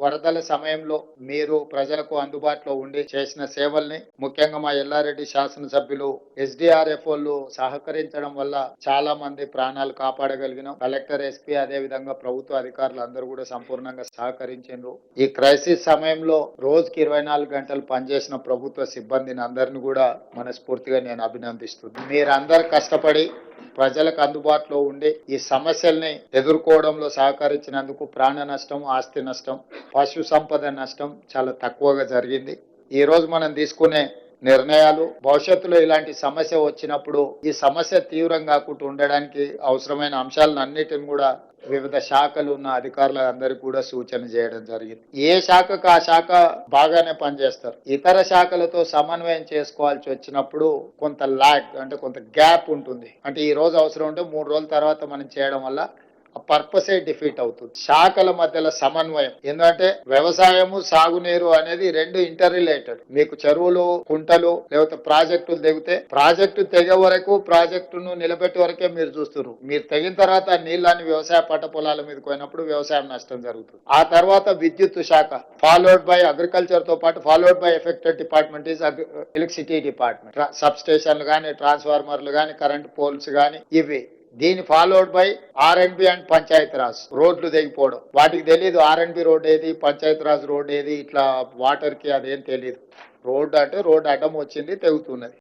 వరదల సమయంలో మీరు ప్రజలకు అందుబాటులో ఉండి చేసిన సేవల్ని ముఖ్యంగా మా ఎల్లారెడ్డి శాసనసభ్యులు ఎస్డిఆర్ఎఫ్ వాళ్ళు సహకరించడం వల్ల చాలా మంది ప్రాణాలు కాపాడగలిగినాం. కలెక్టర్ ఎస్పీ అదే విధంగా ప్రభుత్వ అధికారులు అందరూ కూడా సంపూర్ణంగా సహకరించారు ఈ క్రైసిస్ సమయంలో రోజుకి ఇరవై నాలుగు గంటలు పనిచేసిన ప్రభుత్వ సిబ్బందిని అందరిని కూడా మనస్ఫూర్తిగా నేను అభినందిస్తున్నాను మీరందరు కష్టపడి ప్రజలకు అందుబాటులో ఉండి ఈ సమస్యల్ని ఎదుర్కోవడంలో సహకరించినందుకు ప్రాణ నష్టం ఆస్తి నష్టం పశు సంపద నష్టం చాలా తక్కువగా జరిగింది. ఈ రోజు మనం తీసుకునే నిర్ణయాలు భవిష్యత్తులో ఇలాంటి సమస్య వచ్చినప్పుడు ఈ సమస్య తీవ్రం కాకుండా ఉండడానికి అవసరమైన అంశాలను అన్నిటిని కూడా వివిధ శాఖలు ఉన్న అధికారులందరికీ కూడా సూచన చేయడం జరిగింది. ఏ శాఖకు ఆ శాఖ బాగానే పనిచేస్తారు. ఇతర శాఖలతో సమన్వయం చేసుకోవాల్సి వచ్చినప్పుడు కొంత లాగ్ అంటే కొంత గ్యాప్ ఉంటుంది. అంటే ఈ రోజు అవసరం ఉంటే మూడు రోజుల తర్వాత మనం చేయడం వల్ల పర్పసే డిఫీట్ అవుతుంది. శాఖల మధ్యలో సమన్వయం. ఎందుకంటే వ్యవసాయము సాగునీరు అనేది రెండు ఇంటర్ రిలేటెడ్ మీకు చెరువులు కుంటలు లేకపోతే ప్రాజెక్టులు తెగితే ప్రాజెక్టు తెగే వరకు ప్రాజెక్టును నిలబెట్టే వరకే మీరు చూస్తున్నారు. మీరు తెగిన తర్వాత నీళ్ళని వ్యవసాయ పంట పొలాల మీద పోయినప్పుడు వ్యవసాయం నష్టం జరుగుతుంది. ఆ తర్వాత విద్యుత్ శాఖ ఫాలోడ్ బై అగ్రికల్చర్తో పాటు followed by affected department is electricity department sub స్టేషన్లు కానీ ట్రాన్స్ఫార్మర్లు కానీ కరెంట్ పోల్స్ కానీ ఇవి. దీని followed by R and B and Panchayat Raj. రోడ్లు తెగిపోవడం. వాటికి తెలియదు ఆర్ అండ్ బి రోడ్ ఏది పంచాయత్ రాజ్ రోడ్ ఏది ఇట్లా వాటర్కి అదేం తెలియదు రోడ్ అంటే రోడ్ అడ్డం వచ్చింది తెగుతున్నది.